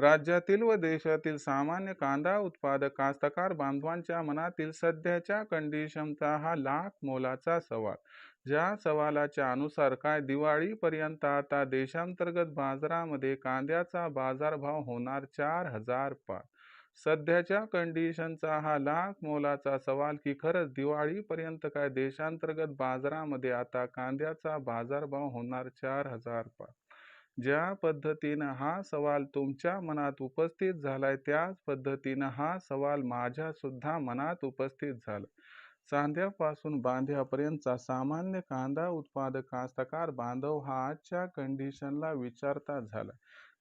राज्यातील व देशातील सामान्य कांदा उत्पादक कास्तकार बांधवांच्या मनातील सध्याच्या कंडिशनचा हा लाख मोलाचा सवाल. ज्या सवालाच्या अनुसार काय दिवाळीपर्यंत आता देशांतर्गत बाजारामध्ये कांद्याचा बाजारभाव होणार चार हजार पार सध्याच्या कंडिशनचा हा लाख मोलाचा सवाल की खरंच दिवाळीपर्यंत काय देशांतर्गत बाजारामध्ये आता कांद्याचा बाजारभाव होणार चार हजार पार ज्या पद्धतीनं हा सवाल तुमच्या मनात उपस्थित झालाय त्याच पद्धतीनं हा सवाल माझ्यासुद्धा मनात उपस्थित झाला. सांध्यापासून बांध्यापर्यंतचा सामान्य कांदा उत्पादक कास्तकार बांधव हा आजच्या कंडिशनला विचारता झाला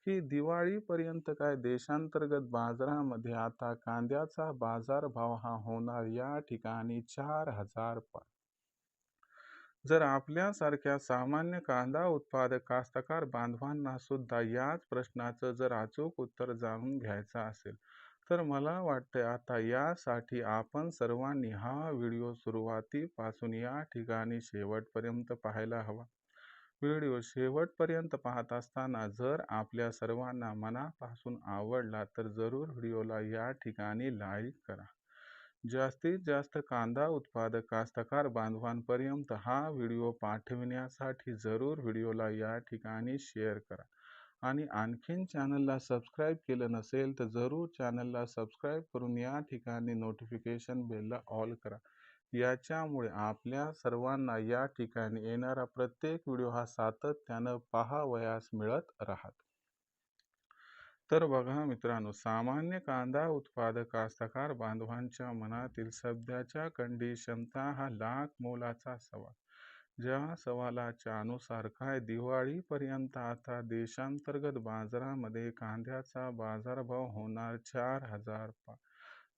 की दिवाळीपर्यंत काय देशांतर्गत बाजारामध्ये आता कांद्याचा बाजारभाव हा होणार या ठिकाणी चार हजार पाच जर आपल्यासारख्या सामान्य कांदा उत्पादक कास्तकार बांधवांना सुद्धा याच प्रश्नाचं जर अचूक उत्तर जाणून घ्यायचं असेल तर मला वाटतं आता यासाठी आपण सर्वांनी हा व्हिडिओ सुरुवातीपासून या ठिकाणी शेवटपर्यंत पाहायला हवा. व्हिडिओ शेवटपर्यंत पाहत असताना जर आपल्या सर्वांना मनापासून आवडला तर जरूर व्हिडिओला या ठिकाणी लाईक करा. जास्तीत जास्त कांदा उत्पादक कास्तकार बांधवांपर्यंत हा व्हिडिओ पाठविण्यासाठी जरूर व्हिडिओला या ठिकाणी शेअर करा. आणि आणखीन चॅनलला सबस्क्राईब केलं नसेल तर जरूर चॅनलला सबस्क्राईब करून या ठिकाणी नोटिफिकेशन बेलला ऑल करा. याच्यामुळे आपल्या सर्वांना या ठिकाणी येणारा प्रत्येक व्हिडिओ हा सातत्यानं पाहावयास मिळत राहत. तर बघा मित्रांनो सामान्य कांदा उत्पादक कास्तकार बांधवांच्या मनातील सध्याच्या कंडिशनचा हा लाख मोलाचा सवाल. ज्या सवालाच्या अनुसार काय दिवाळीपर्यंत आता देशांतर्गत बाजारामध्ये कांद्याचा बाजारभाव होणार चार हजार पा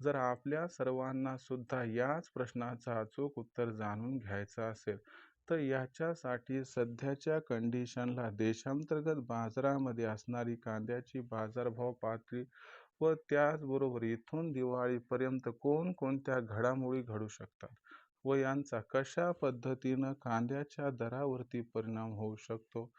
जर आपल्या सर्वांना सुद्धा याच प्रश्नाचं अचूक उत्तर जाणून घ्यायचं असेल तर याच्यासाठी सध्याच्या कंडिशनला देशांतर्गत बाजारामध्ये असणारी कांद्याची बाजारभाव पातळी व त्याचबरोबर इथून दिवाळीपर्यंत कोणकोणत्या घडामोडी घडू शकतात व यांचा कशा पद्धतीनं कांद्याच्या दरावरती परिणाम होऊ शकतो?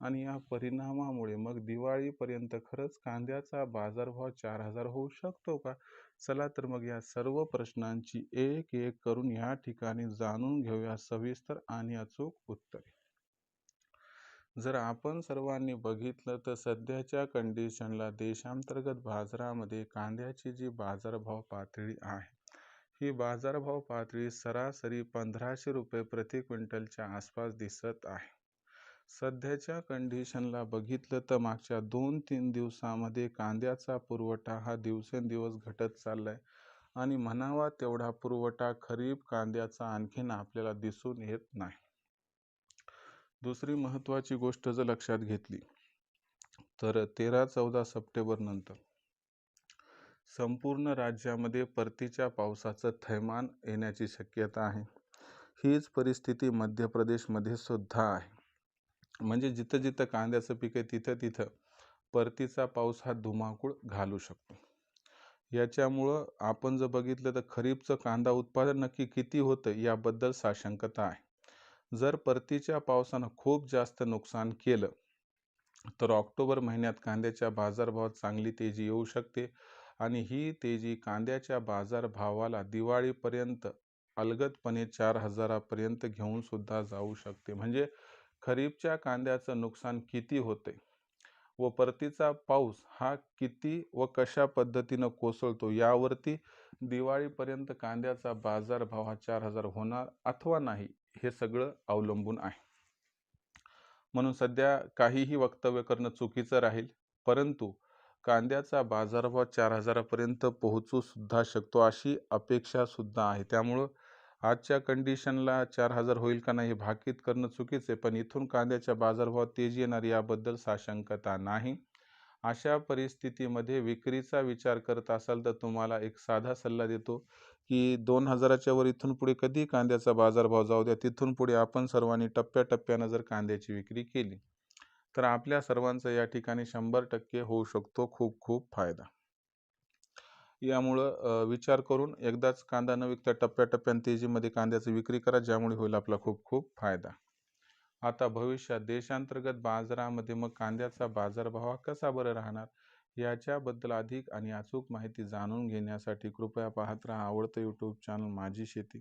आणि या परिणामामुळे मग दिवाळीपर्यंत खरंच कांद्याचा बाजारभाव चार हजार होऊ शकतो का? चला तर मग या सर्व प्रश्नांची एक एक करून या ठिकाणी जाणून घेऊया सविस्तर आणि अचूक उत्तरे. जर आपण सर्वांनी बघितलं तर सध्याच्या कंडिशनला देशांतर्गत बाजारामध्ये कांद्याची जी बाजारभाव पातळी आहे ही बाजारभाव पातळी सरासरी पंधराशे रुपये प्रति क्विंटलच्या आसपास दिसत आहे. सध्याच्या कंडिशनला बघितलं तर मागच्या दोन तीन दिवसामध्ये कांद्याचा पुरवठा हा दिवसेंदिवस घटत चालला आहे आणि म्हणावा तेवढा पुरवठा खरीप कांद्याचा आणखीन आपल्याला दिसून येत नाही. दुसरी महत्त्वाची गोष्ट जर लक्षात घेतली तर तेरा चौदा सप्टेंबर नंतर संपूर्ण राज्यामध्ये परतीच्या पावसाचं थैमान येण्याची शक्यता आहे. हीच परिस्थिती मध्य प्रदेशमध्ये सुद्धा आहे. म्हणजे जिथं जिथं कांद्याचं पीक आहे तिथं तिथं परतीचा पाऊस हा धुमाकूळ घालू शकतो. याच्यामुळं आपण जर बघितलं तर खरीपचं कांदा उत्पादन नक्की किती होतं याबद्दल साशंकता आहे. जर परतीच्या पावसानं खूप जास्त नुकसान केलं तर ऑक्टोबर महिन्यात कांद्याच्या बाजारभावात चांगली तेजी येऊ शकते आणि ही तेजी कांद्याच्या बाजारभावाला दिवाळीपर्यंत अलगदपणे चार हजारापर्यंत घेऊन सुद्धा जाऊ शकते. म्हणजे खरीपच्या कांद्याचं नुकसान किती होते? व परतीचा पाऊस हा किती व कशा पद्धतीनं कोसळतो? यावरती दिवाळीपर्यंत कांद्याचा बाजारभाव हा चार हजार होणार अथवा नाही हे सगळं अवलंबून आहे. म्हणून सध्या काहीही वक्तव्य करणं चुकीचं राहील परंतु कांद्याचा बाजारभाव चार हजारापर्यंत पोहोचू सुद्धा शकतो अशी अपेक्षा सुद्धा आहे. त्यामुळं आजच्या कंडिशनला चार हजार होईल का नाही हे भाकीत करणं चुकीचं आहे पण इथून कांद्याच्या बाजारभावात तेजी येणार याबद्दल साशंकता नाही. अशा परिस्थितीमध्ये विक्रीचा विचार करत असाल तर तुम्हाला एक साधा सल्ला देतो की दोन हजाराच्या वर इथून पुढे कधी कांद्याचा बाजारभाव जाऊ द्या तिथून पुढे आपण सर्वांनी टप्प्याटप्प्यानं जर कांद्याची विक्री केली तर आपल्या सर्वांचा या ठिकाणी शंभर टक्के होऊ शकतो खूप खूप फायदा. यामुळं विचार करून एकदाच कांदा न विकता टप्प्याटप्प्याने तेजीमध्ये कांद्याची विक्री करा ज्यामुळे होईल आपला खूप खूप फायदा. आता भविष्यात देशांतर्गत बाजारामध्ये मग कांद्याचा बाजारभाव हा कसा बरं राहणार? याच्याबद्दल अधिक आणि अचूक माहिती जाणून घेण्यासाठी कृपया पाहत राहा आवडतं यूट्यूब चॅनल माझी शेती.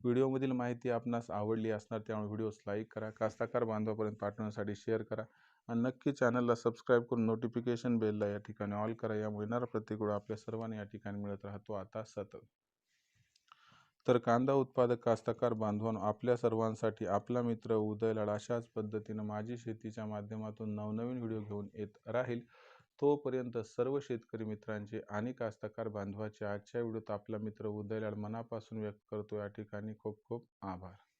व्हिडिओमधील माहिती आपणास आवडली असणार त्यामुळे व्हिडिओस लाईक करा कास्ताकार बांधवापर्यंत पाठवण्यासाठी शेअर करा. आणि नक्की चॅनलला सबस्क्राईब करून नोटिफिकेशन बेलला या ठिकाणी ऑल करा. यामुळे येणारा प्रत्येक आपल्या सर्वांना या ठिकाणी मिळत राहतो. आता सतत. तर कांदा उत्पादक कास्तकार बांधवांनो आपल्या सर्वांसाठी आपला मित्र उदयलाड अशाच पद्धतीनं माझी शेतीच्या माध्यमातून नवनवीन व्हिडिओ घेऊन येत राहील. तोपर्यंत सर्व शेतकरी मित्रांचे आणि कास्तकार बांधवाचे आजच्या व्हिडिओत आपला मित्र उदयलाड मनापासून व्यक्त करतो. या ठिकाणी खूप खूप आभार.